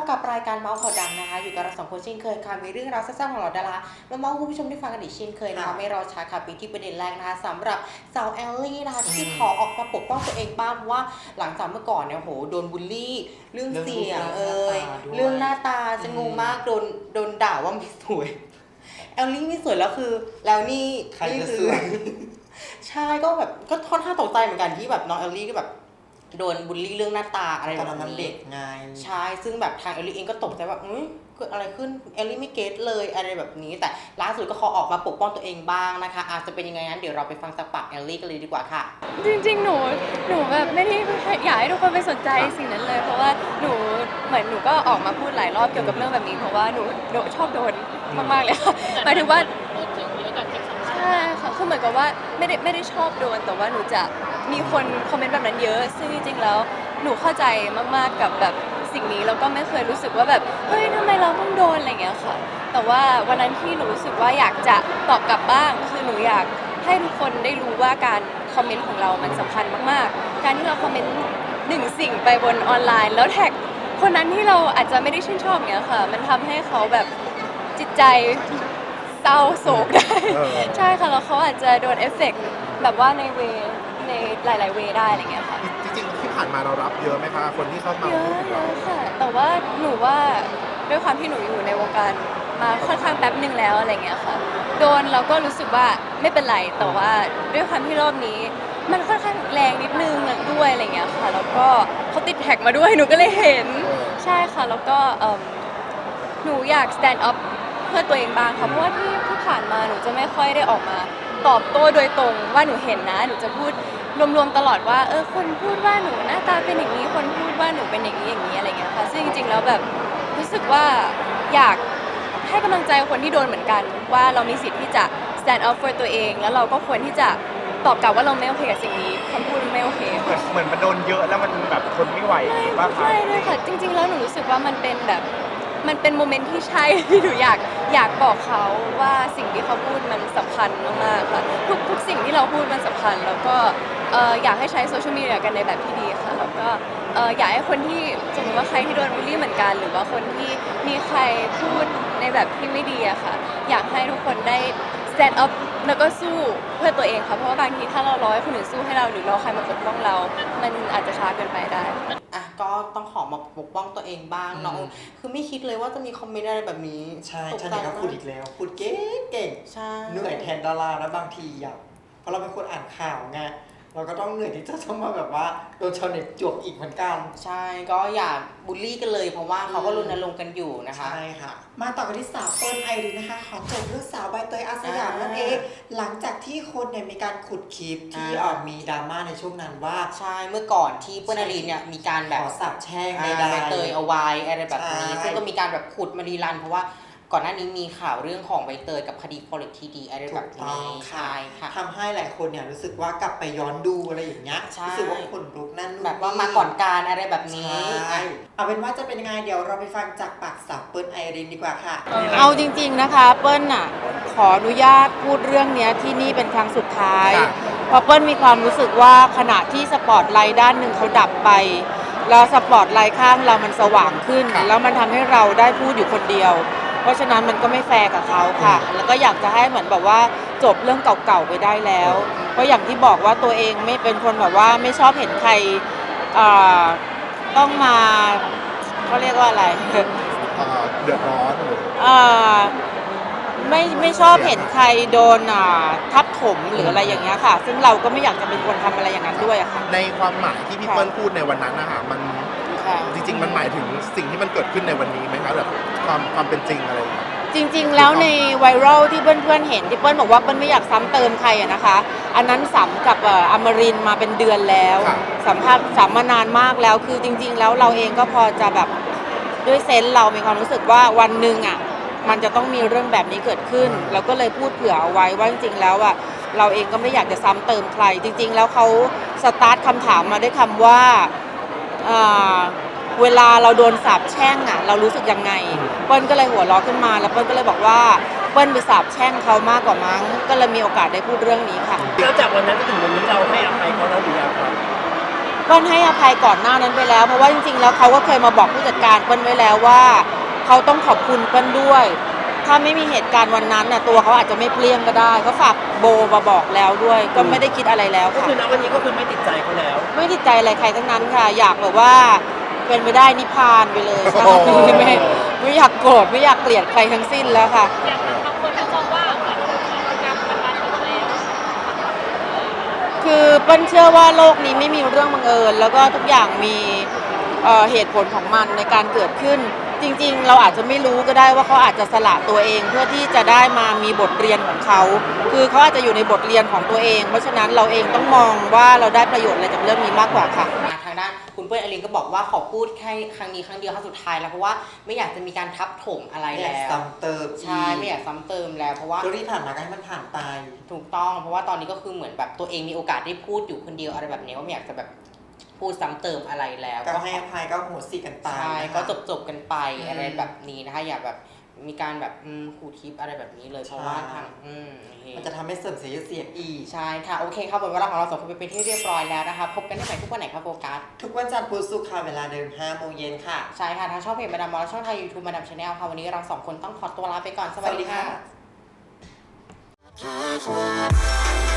บกับรายการเมาส์ข่าวดังนะคะ อยู่กับเราสองคนเช่นเคยค่ะ มีเรื่องราวแซ่บๆของเราดารามาเมาส์ให้คุณผู้ชมได้ฟังกันอีกเช่นเคยนะคะค่ะไม่รอช้าค่ะไปที่ประเด็นแรกนะคะสำหรับสาวแอลลี่นะคะที่ขอออกมาปกป้องตัวเองบ้างเพราะว่าหลังจากเมื่อก่อนเนี่ยโหโดนบูลลี่ เรื่องเสียงเรื่เอ่องรูปร่างหน้าตาด้วยยเรื่องหน้าตาจะอืมงงมากโดนโดนด่าว่าไม่สวยแอลลี่ไม่สวยแล้วคือ แล้วนี่ใครนี่จะคืสวยใช่ก็แบบก็ค่อนข้างตกใจเหมือนกันที่แบบน้องแอลลี่ก็แบบ โดนบูลลี่เรื่องหน้าตาอะไรตแบอนนั้บนมันนี้เด็กไง ใช่ซึ่งแบบทางเอลลี่เองก็ตกใจว่าเอ้ยเกิดอะไรขึ้นเอลลี่ไม่เก็ตเลยอะไรแบบนี้ แต่ล่าสุดก็ขอออกมาปกป้องตัวเองบ้างนะคะ อาจจะเป็นยังไงนั้นเดี๋ยวเราไปฟังจากปากเอลลี่กันเลยดีกว่าค่ะ จริงๆ หนู หนูแบบไม่ได้อยากให้ทุกคนไปสนใจสิ่งนั้นเลย เพราะว่าหนูเหมือนหนูก็ออกมาพูดหลายรอบเกี่ยวกับเรื่องแบบนี้ เพราะว่าหนูหนูชอบโดนมากๆเลยค่ะหมายถึงว่าใช่ค่ะคือเหมือนกับว่าไม่ได้ไม่ได้ชอบโดนแต่ว่าหนูจะ มีคนคอมเมนต์แบบนั้นเยอะ ซึ่งจริงๆแล้วหนูเข้าใจมากๆกับแบบสิ่งนี้แล้วก็ไม่เคยรู้สึกว่าแบบเฮ้ยทำไมเราต้องโดนอะไรอย่างเงี้ยค่ะ แต่ว่าวันนั้นที่หนูรู้สึกว่าอยากจะตอบกลับบ้าง คือหนูอยากให้ทุกคนได้รู้ว่าการคอมเมนต์ของเรามันสำคัญมากๆ การที่เราคอมเมนต์หนึ่งสิ่งไปบนออนไลน์ แล้วแท็กคนนั้นที่เราอาจจะไม่ได้ชื่นชอบเงี้ยค่ะ มันทำให้เขาแบบจิตใจเศร้าโศกได้ เออ ใช่ค่ะแล้วเขาอาจจะโดนเอฟเฟกต์แบบว่าในเว ในหลายๆเวได้อะไรเงี้ยค่ะจริงๆที่ผ่านมาเรารับเยอะไหมคะคนที่เข้ามาเยอะพูดถึงเยเราอะค่ะแต่ว่าหนูว่าด้วยความที่หนูอยู่ในวงการมาค่อนข้างแป๊บหนึ่งแล้วอะไรเงี้ยค่ะโดนเราก็รู้สึกว่าไม่เป็นไรแต่ว่าด้วยความที่รอบนี้ มันค่อนข้างแรงนิดนึงด้วยอะไรเงี้ยค่ะ แล้วก็เขาติดแท็กมาด้วยหนูก็เลยเห็นใช่ค่ะแล้วก็เอิ่มหนูอยาก stand up เพื่อตัวเองบ้างค่ะเพราะว่าที่ที่ผ่านมาหนูจะไม่ค่อยได้ออกมาตอบโต้โดยตรงว่าหนูเห็นนะ หนูจะพูด รวมๆตลอดว่าเออคนพูดว่าหนูหน้าตาเป็นอย่างนี้คนพูดว่าหนูเป็นอย่างนี้อย่างนี้อะไรเงี้ยค่ะซึ่งจริงๆแล้วแบบรู้สึกว่าอยากให้กำลังใจคนที่โดนเหมือนกัน ว่าเรามีสิทธิ์ที่จะ stand up for ตัวเอง แล้วเราก็ควรที่จะตอบกลับว่าเราไม่โอเคกับสิ่งนี้คำพูดไม่โอเคเหมือนเหมือนมันโดนเยอะแล้วมันแบบทนไม่ไหวอย่างนี้ป่ะคะใช่ด้วยค่ะจริง ๆ แล้วหนูรู้สึกว่ามันเป็นแบบมันเป็นโมเมนต์ที่ใช่ ที่หนูอยากอยากบอกเขาว่าสิ่งที่เขาพูดมันสำคัญมากๆค่ะทุกทุกสิ่งที่เราพูดมันสำคัญแล้วก็ เอ่ออยากให้ใช้โซเชียลมีเดียกันในแบบที่ดีค่ะแล้วก็เอ่ออยากให้คนที่สมมติว่าใครที่โดนบูลลี่เหมือนกัน หรือว่าคนที่มีใครพูดในแบบที่ไม่ดีอะค่ะ อยากให้ทุกคนได้ stand up แล้วก็สู้เพื่อตัวเองค่ะเพราะว่าบางทีถ้าเรารอให้คนอื่นสู้ให้เราหรือรอใครมาปกป้องเรา มันอาจจะช้าเกินไปได้ อะก็ต้องขอมาปกป้องตัวเองบ้างเนาะอืม คือไม่คิดเลยว่าจะมีคอมเมนต์อะไรแบบนี้ใช่ตกฉันใจเองก็มาพูดอีกแล้วพูดเก่งเก่งใช่ เหนื่อยแทนดารานะบางทีอะเพราะเราเป็นคนอ่านข่าวไง เราก็ต้องเหนื่อยที่จะต้องมาแบบว่าโดนชาวเน็ตจวกอีกเหมือนกัน ใช่ก็อย่าบูลลี่กันเลยเพราะว่าเขาก็รณรงค์กันอยู่นะคะ ใช่ค่ะ มาต่อกันที่สาวเปิ้ลไอรินนะคะ ขอจบเรื่องสาวใบเตยอาสยามนั่นเองหลังจากที่คนเนี่ยมีการขุดคลิปที่อ่าออกมีดราม่าในช่วงนั้นว่า ใช่เมื่อก่อนที่เปิ้ลนารีเนี่ยมีการแบขบอสาบแช่งอ่าใดใบเตยเอาไว้อะไรแบบนี้ ใช่ ซึ่งก็มีการแบบขุดมารีรันเพราะว่า ก่อนหน้านี้มีข่าวเรื่องของใบเตยกับคดี quality ทีดีอะไรถูแบบกต้องนี้ค่ะ ใช่ค่ะ ทำให้หลายคนเนี่ยรู้สึกว่ากลับไปย้อนดูอะไรอย่างเงี้ยใช่ รู้สึกว่าขนลุกนั่นนู่นแบบว่านี่มาก่อนการอะไรแบบนี้ ใช่อะเอาเป็นว่าจะเป็นยังไงเดี๋ยวเราไปฟังจากปากสาวเปิ้ลไอรินดีกว่าค่ะ เอาจริง ๆ นะคะ เปิ้ลน่ะขออนุญาตพูดเรื่องเนี้ยที่นี่เป็นครั้งสุดท้าย ค่ะ เพราะเปิ้ลมีความรู้สึกว่าขณะที่สปอตไลท์ด้านหนึ่งเขาดับไป แล้วสปอตไลท์ข้างเรามันสว่างขึ้นค่ะแล้วมันทำให้เราได้พูดอยู่คนเดียว เพราะฉะนั้นมันก็ไม่แฟร์กับเขาค่ะ แล้วก็อยากจะให้เหมือนแบบว่าจบเรื่องเก่าๆไปได้แล้ว เพราะอย่างที่บอกว่าตัวเองไม่เป็นคนแบบว่าไม่ชอบเห็นใครอ่าต้องมาเขาเรียกว่าอะไรเอ่อเดือดร้อนหรืออ่าไม่ไม่ชอบเห็นใครโดนอ่าทับถมหรืออะไรอย่างเงี้ยค่ะ ซึ่งเราก็ไม่อยากจะเป็นคนทำอะไรอย่างนั้นด้วยอะค่ะในความหมายที่พี่ค่ะเปิ้ลพูดในวันนั้นนะคะมัน ค่ะ จริง ๆ มันหมายถึงสิ่งที่มันเกิดขึ้นในวันนี้ไหมคะแบบความความเป็นจริงอะไรอย่างเงี้ย จริง ๆ แล้วในไวรัลที่เพื่อนๆเห็นที่เปิ้ลบอกว่าเปิ้ลไม่อยากซ้ำเติมใครอะนะคะ อันนั้นสัมกับเอ่ออมรินทร์มาเป็นเดือนแล้วค่ะสัมภาษณ์สัมมานานมากแล้ว คือจริง ๆ แล้วเราเองก็พอจะแบบด้วยเซนส์เรามีความรู้สึกว่าวันหนึ่งอะมันจะต้องมีเรื่องแบบนี้เกิดขึ้น เราก็เลยพูดเผื่อเอาไว้ว่าจริงๆแล้วอะเราเองก็ไม่อยากจะซ้ำเติมใคร จริง ๆ แล้วเขาสตาร์ทคำถามมาด้วยคำว่า อ่าเวลาเราโดนสาบแช่งอะเรารู้สึกยังไง เปิ้ลก็เลยหัวเราะขึ้นมาแล้วเปิ้ลก็เลยบอกว่าเปิ้ลไปสาบแช่งเขามากกว่ามั้ง ก็เลยมีโอกาสได้พูดเรื่องนี้ค่ะแล้วจากวันนั้นจนถึงวันนี้เราให้อภัยเขาแล้วหรือยังครับกเปิ้ลให้อภัยก่อนหน้านั้นไปแล้ว เพราะว่าจริงๆแล้วเขาก็เคยมาบอกผู้จัดการเปิ้ลไว้แล้วว่า เขาต้องขอบคุณเปิ้ลด้วย ถ้าไม่มีเหตุการณ์วันนั้นน่ะตัวเขาอาจจะไม่เปลี่ยงก็ได้ก็ฝากโบมาบอกแล้วด้วย ก็ไม่ได้คิดอะไรแล้วก็ค่ะ คือณวันนี้ก็คือไม่ติดใจเขาแล้ว ไม่ติดใจอะไรใครทั้งนั้นค่ะ อยากแบบว่าเป็นไปได้นิพพานไปเลยใช่โอ้โห ไม่ไม่อยากโกรธไม่อยากเกลียดใครทั้งสิ้นแล้วค่ะคือเปิ้ลเชื่อว่าโลกนี้ไม่มีเรื่องบังเอิญ แล้วก็ทุกอย่างมีเอ่อเหตุผลของมันในการเกิดขึ้น จริงๆ เราอาจจะไม่รู้ก็ได้ว่าเขาอาจจะสละตัวเองเพื่อที่จะได้มามีบทเรียนของเขา คือเขาอาจจะอยู่ในบทเรียนของตัวเอง เพราะฉะนั้นเราเองต้องมองว่าเราได้ประโยชน์อะไรจากเรื่องนี้มากกว่าค่ะ ทางด้านคุณเปิ้ลอลินก็บอกว่าขอพูดแค่ครั้งนี้ครั้งเดียวครั้งสุดท้ายแล้วเพราะว่าไม่อยากจะมีการทับถมอะไรไม่อยากแล้วซ้ำเติมใช่ไม่อยากซ้ำเติมแล้วเพราะว่าเรื่องที่ผ่านมาก็ให้มันผ่านไป ถูกต้องเพราะว่าตอนนี้ก็คือเหมือนแบบตัวเองมีโอกาสได้พูดอยู่คนเดียวอะไรแบบนี้ว่าไม่อยากจะแบบ พูดซ้ำเติมอะไรแล้วก็ให้อภัยก็โหสิกันไปใช่นะคะก็จบจบๆกันไปอืมอะไรแบบนี้นะคะอย่าแบบมีการแบบอืมขู่ทิปอะไรแบบนี้เลยเพราะว่าใช่ทางอืมโอเคมันจะทำให้เสื่อมเสียชื่อเสียงอีกใช่ค่ะ โอเคครับหมดเวลาของเราสองคนไปเป็นที่เรียบร้อยแล้วนะคะ พบกันได้ใหม่ทุกวันไหนครับโฟกัส ทุกวันจันทร์พุธศุกร์ค่ะเวลาเดิม5โมงเย็นค่ะ ใช่ค่ะ ทางช่องเพจมาดามมอลและช่องทางยูทูบมาดามชาแนลค่ะ วันนี้เราสองคนต้องขอตัวลาไปก่อน สวัสดีค่ะสวัสดีค่ะ